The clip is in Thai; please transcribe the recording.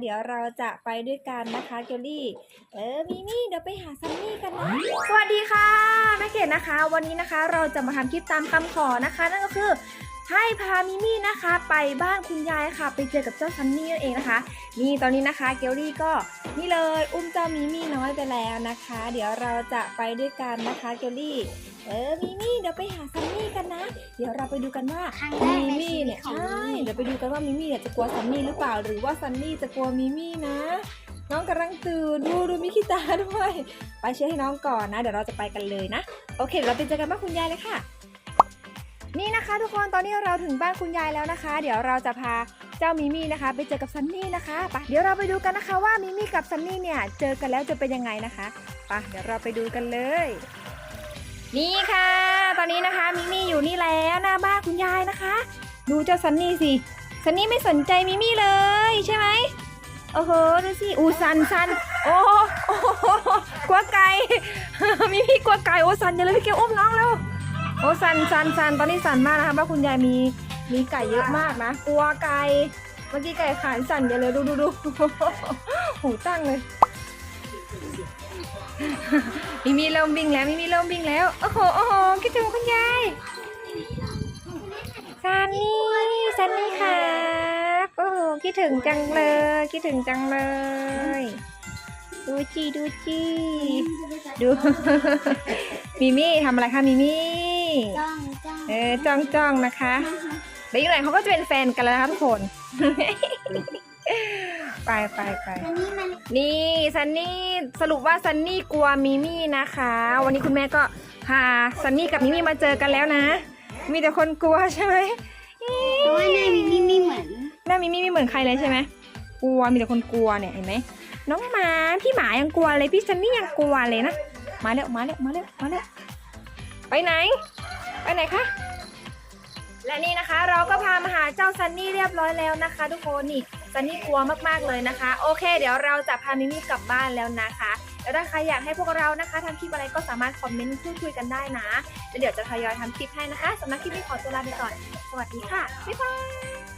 เดี๋ยวเราจะไปด้วยกันนะคะเกลลี่ เออมิมี่เดี๋ยวไปหาซันนี่กันนะ สวัสดีค่ะแม่เกดนะคะ วันนี้นะคะเราจะมาทำคลิปตามคำขอนะคะ นั่นก็คือ ให้พามิมี่นะคะ ไปบ้านคุณยายค่ะ ไปเจอกับเจ้าซันนี่นั่นเองนะคะ นี่ตอนนี้นะคะเกลลี่ก็นี่เลยอุ้มเจ้ามิมี่น้อยไปแล้วนะคะ เดี๋ยวเราจะไปด้วยกันนะคะเกลลี่เออมิมี่เดี๋ยวไปหาซันนี่กันนะ เดี๋ยวเราไปดูกันว่าครั้งแรกมิในมี่ชีวิเนี่ตยของใช่มิมี่เดี๋ยวไปดูกันว่ามิมี่เนี่ยจะกลัวซันนี่หรือเปล่า หรือว่าซันนี่จะกลัวมิมี่นะ น้องกำลังตื่นดูดูมิคิตาด้วย ไปเชื่อให้น้องก่อนนะ เดี๋ยวเราจะไปกันเลยนะ โอเคเดี๋ยวเราไปเจอกันบ้านคุณยายเลยค่ะ นี่นะคะ ทุกคนตอนนี้เราถึงบ้านคุณยายแล้วนะคะ เดี๋ยวเราจะพาเจ้ามิมี่นะคะ ไปเจอกับซันนี่นะคะไปเดี๋ยวเราไปดูกันนะคะว่ามิมี่กับซันนี่เนี่ยเจอกันแล้วจะเป็นยังไงนะคะไปเดี๋ยวเราไปดูกันเลย นี่ค่ะ ตอนนี้นะคะมิมี่อยู่นี่แล้วหน้าบ้านคุณยายนะคะ ดูเจ้าซันนี่สิซันนี่ไม่สนใจมิมี่เลยใช่ไหมโอ้โหดูสิอูซันซันโอ้โหกลัวไก่มิมี่กลัวไก่โอ้ซันอย่าเลยพี่เกลอุ้มน้องแล้ว โอ้ซันซันซันตอนนี้ซันมากนะคะบ้าคุณยายมีมีไก่เยอะมากนะกลัวไก่เมื่อกี้ไก่ขานสั่นอย่าเลยดูดูดูหูตั้งเลยมิมี่เริ่มวิ่งแล้วมิมี่เริ่มวิ่งแล้วโอ้โหโอ้โหคิดถึงคุณยายซันนี่ซันนี่ครับโอ้โหคิดถึงจังเลย คิดถึงจังเลย ดูจีดูจีดูมิมี่ทำอะไรคะมิมี่ จ้องจ้องเออจ้องจ้องนะคะเดี๋ยวอีกหน่อยเขาก็จะเป็นแฟนกันแล้วนะคะทุกคน ไปไปไปอันนี้มันนี่ซันนี่สรุปว่าซันนี่กลัวมิมี่นะคะ วันนี้คุณแม่ก็พาซันนี่กับมิมี่มาเจอกันแล้วนะ มีแต่คนกลัวใช่ไหมอี๋เพราะว่าหน้ามิมี่ไม่เหมือนหน้ามิมี่ไม่เหมือนใครเลยใช่ไหมกลัวมีแต่คนกลัวเนี่ยเห็นไหมน้องหมาพี่หมายังกลัวเลยพี่ซันนี่ยังกลัวเลยนะมาเร็วมาเร็วมาเร็วมาเร็วไปไหน ไปไหนคะ และนี่นะคะเราก็พามาหาเจ้าซันนี่เรียบร้อยแล้วนะคะ ทุกคนนี่ซันนี่กลัวมากๆเลยนะคะ โอเค เดี๋ยวเราจะพามิมี่กลับบ้านแล้วนะคะแล้วถ้าใครอยากให้พวกเรานะคะทำคลิปอะไรก็สามารถคอมเมนต์พูดคุยกันได้นะแล้วเดี๋ยวจะทยอยทำคลิปให้นะคะสำหรับคลิปนี้ขอตัวลาไปก่อน สวัสดีค่ะบ๊ายบาย